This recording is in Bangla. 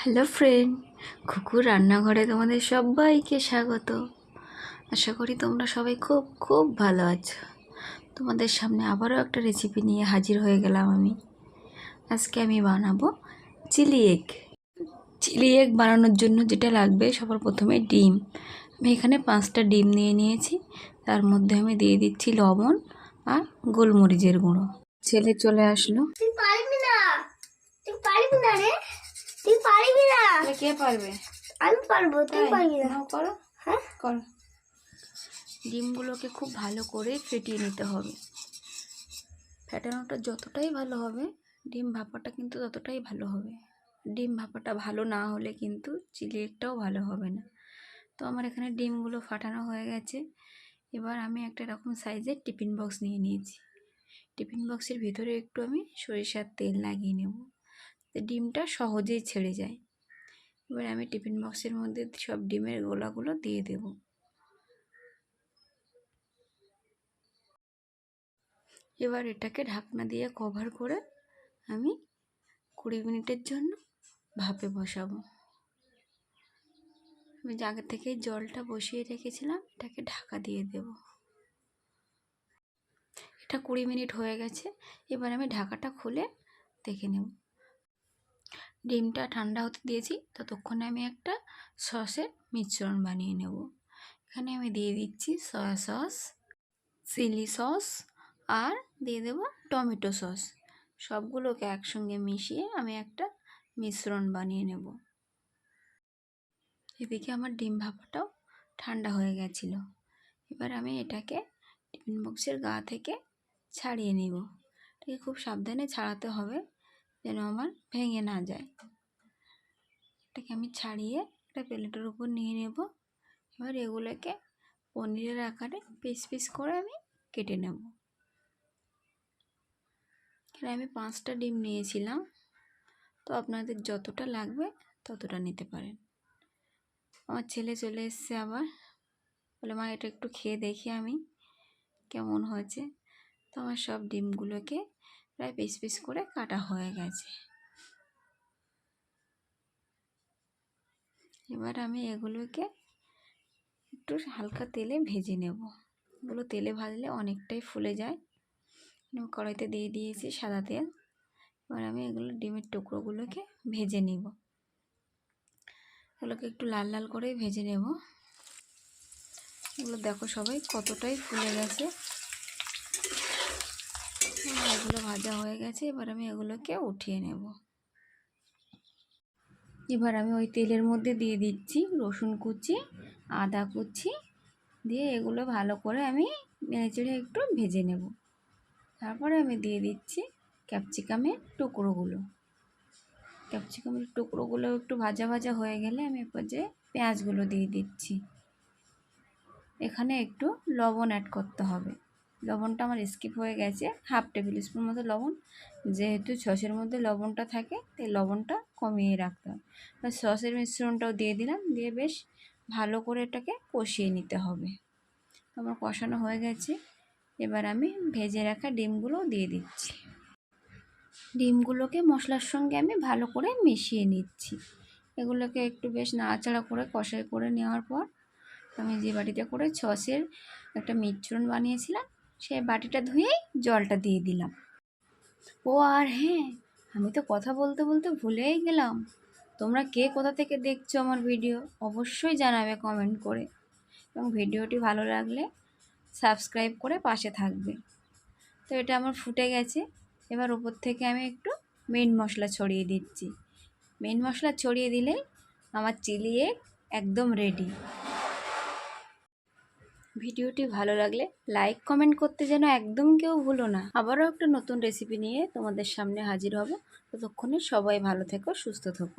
হ্যালো ফ্রেন্ড খুকুর রান্নাঘরে তোমাদের সবাইকে স্বাগত। আশা করি তোমরা সবাই খুব খুব ভালো আছো। তোমাদের সামনে আবারও একটা রেসিপি নিয়ে হাজির হয়ে গেলাম আমি। আজকে আমি বানাবো চিলি এগ। চিলি এগ বানানোর জন্য যেটা লাগবে, সবার প্রথমে ডিম। আমি এখানে পাঁচটা ডিম নিয়ে নিয়েছি। তার মধ্যে আমি দিয়ে দিচ্ছি লবণ আর গোলমরিচের গুঁড়ো। ছেলে চলে আসলো। না না রে। তুই পারবি না? কে পারবে? আমি পারব তুই পারবি না। করো। হ্যাঁ? করো। ডিমগুলোকে খুব ভালো করে ফেটিয়ে নিতে হবে। ফেটানোটা যতটাই ভালো হবে ডিম ভাপাটা কিন্তু ততটাই ভালো হবে। ডিম ভাপাটা ভালো না হলে কিন্তু চিলি একটাও ভালো হবে না। তো আমার এখানে ডিমগুলো ফাটানো হয়ে গেছে। এবার আমি একটা এরকম সাইজের টিফিন বক্স নিয়ে নিয়েছি। টিফিন বক্সের ভিতরে একটু আমি সরিষার তেল লাগিয়ে নেব। ডিমটা সহজেই ছেড়ে যায়। এবার আমি টিফিন বক্সের মধ্যে সব ডিমের গোলাগুলো দিয়ে দেব। এবার এটাকে ঢাকনা দিয়ে কভার করে আমি কুড়ি মিনিটের জন্য ভাপে বসাবো। আমি আগে থেকে জলটা বসিয়ে রেখেছিলাম, এটাকে ঢাকা দিয়ে দেব। এটা কুড়ি মিনিট হয়ে গেছে, এবার আমি ঢাকাটা খুলে দেখে নেব। ডিমটা ঠান্ডা হতে দিয়েছি, ততক্ষণে আমি একটা সসের মিশ্রণ বানিয়ে নেব। এখানে আমি দিয়ে দিচ্ছি সয়া সস, চিলি সস আর দিয়ে দেব টমেটো সস। সবগুলোকে একসঙ্গে মিশিয়ে আমি একটা মিশ্রণ বানিয়ে নেব। এদিকে আমার ডিম ভাপাটাও ঠান্ডা হয়ে গেছিল। এবার আমি এটাকে টিফিন বক্সের গা থেকে ছাড়িয়ে নেব। এটাকে খুব সাবধানে ছাড়াতে হবে। যেন আমার ভেঙে না যায়। এটাকে আমি ছাড়িয়ে একটা প্লেটের উপর নিয়ে নেব। এবার এগুলোকে পনিরের আকারে পিস পিস করে আমি কেটে নেব। এখানে আমি পাঁচটা ডিম নিয়েছিলাম। তো আপনাদের যতটা লাগবে ততটা নিতে পারেন। আমার ছেলে চলে এসছে আবার। বলে, মা, এটা একটু খেয়ে দেখি আমি কেমন হয়েছে। তো আমার সব ডিমগুলোকে প্রায় পিস পিস করে কাটা হয়ে গেছে। এবার আমি এগুলোকে একটু হালকা তেলে ভেজে নেব। এগুলো তেলে ভাজলে অনেকটাই ফুলে যায়। কড়াইতে দিয়ে দিয়েছি সাদা তেল। এবার আমি এগুলো ডিমের টুকরোগুলোকে ভেজে নেব। এগুলোকে একটু লাল লাল করেই ভেজে নেব। এগুলো দেখো সবাই কতটাই ফুলে গেছে। এগুলো ভাজা হয়ে গেছে, এবার আমি এগুলোকে উঠিয়ে নেব। এবার আমি ওই তেলের মধ্যে দিয়ে দিচ্ছি রসুন কুচি, আদা কুচি, দিয়ে এগুলো ভালো করে আমি নেড়ে একটু ভেজে নেব। তারপরে আমি দিয়ে দিচ্ছি ক্যাপসিকামের টুকরোগুলো। ক্যাপসিকামের টুকরোগুলো একটু ভাজা ভাজা হয়ে গেলে আমি এরপর যে পেঁয়াজগুলো দিয়ে দিচ্ছি। এখানে একটু লবণ অ্যাড করতে হবে। লবণটা আমার স্কিপ হয়ে গেছে। হাফ টেবিল স্পুন মতো লবণ। যেহেতু সসের মধ্যে লবণটা থাকে, তাই লবণটা কমিয়ে রাখতে হবে। সসের মিশ্রণটাও দিয়ে দিলাম। দিয়ে বেশ ভালো করে এটাকে কষিয়ে নিতে হবে। আমার কষানো হয়ে গেছে। এবার আমি ভেজে রাখা ডিমগুলো দিয়ে দিচ্ছি। ডিমগুলোকে মশলার সঙ্গে আমি ভালো করে মিশিয়ে নিচ্ছি। এগুলোকে একটু বেশ নাড়াচাড়া করে, কষাই করে নেওয়ার পর আমি যে বাটিটা করে সসের একটা মিশ্রণ বানিয়েছিলাম সেই বাটিটা ধুয়েই জলটা দিয়ে দিলাম। ও আর হ্যাঁ আমি তো কথা বলতে বলতে ভুলেই গেলাম। তোমরা কে কোথা থেকে দেখছ আমার ভিডিও অবশ্যই জানাবে কমেন্ট করে। এবং ভিডিওটি ভালো লাগলে সাবস্ক্রাইব করে পাশে থাকবে। তো এটা আমার ফুটে গেছে। এবার উপর থেকে আমি একটু মেন মশলা ছড়িয়ে দিচ্ছি। মেন মশলা ছড়িয়ে দিলেই আমার চিলি এগ একদম রেডি ভিডিওটি ভালো লাগলে লাইক, কমেন্ট করতে যেন একদম কেউ ভুলো না। আবারও একটা নতুন রেসিপি নিয়ে তোমাদের সামনে হাজির হব। ততক্ষণে সবাই ভালো থেকো, সুস্থ থেকো।